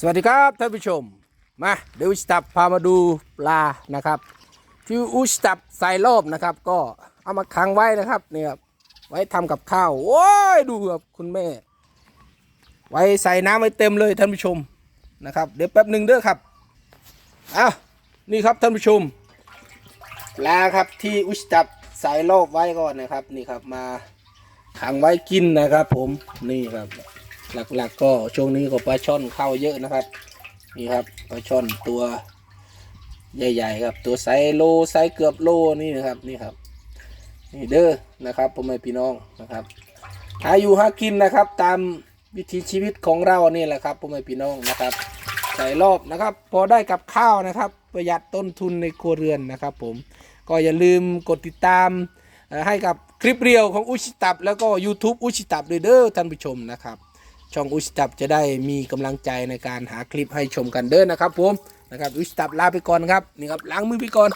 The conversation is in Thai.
สวัสดีครับท่านผู้ชม มาเดี๋ยวอุชตับพามาดูปลานะครับที่อุชตับใส่รอบนะครับ ก็เอามาขังไว้นะครับเนี่ยครับไว้ทำกับข้าวโอ้ยดูครับคุณแม่ ไว้ใส่น้ำไว้เต็มเลยท่านผู้ชมนะครับ เดี๋ยวแป๊บหนึ่งเด้อครับอ้าวนี่ครับท่านผู้ชมปลาครับที่อุชตับใส่รอบไว้ก่อนนะครับนี่ครับมาขังไว้กินนะครับ ผมนี่ครับ หลักๆก็ช่วงนี้ก็ปลาช่อนเข้าเยอะนะครับ นี่ครับปลาช่อนตัวใหญ่ๆครับ ตัวไซโลไซเกือบโลนี่นะครับนี่ครับนี่เด้อนะครับพ่อแม่พี่น้องนะครับหาอยู่หากินนะครับ ตามวิถีชีวิตของเรานี่แหละครับพ่อแม่พี่น้องนะครับใส่รอบนะครับ พอได้กับข้าวนะครับ ประหยัดต้นทุนในครัวเรือนนะครับ ผมก็อย่าลืมกดติดตามให้กับคลิปเรียวของอุชิตับ แล้วก็ YouTube อุชิตับด้วยเด้อท่านผู้ชมนะครับ ช่องอุสตับจะได้มีกำลังใจในการหาคลิปให้ชมกันเด้อนะครับผมนะครับอุสตับลาไปก่อนครับนี่ครับล้างมือไปก่อน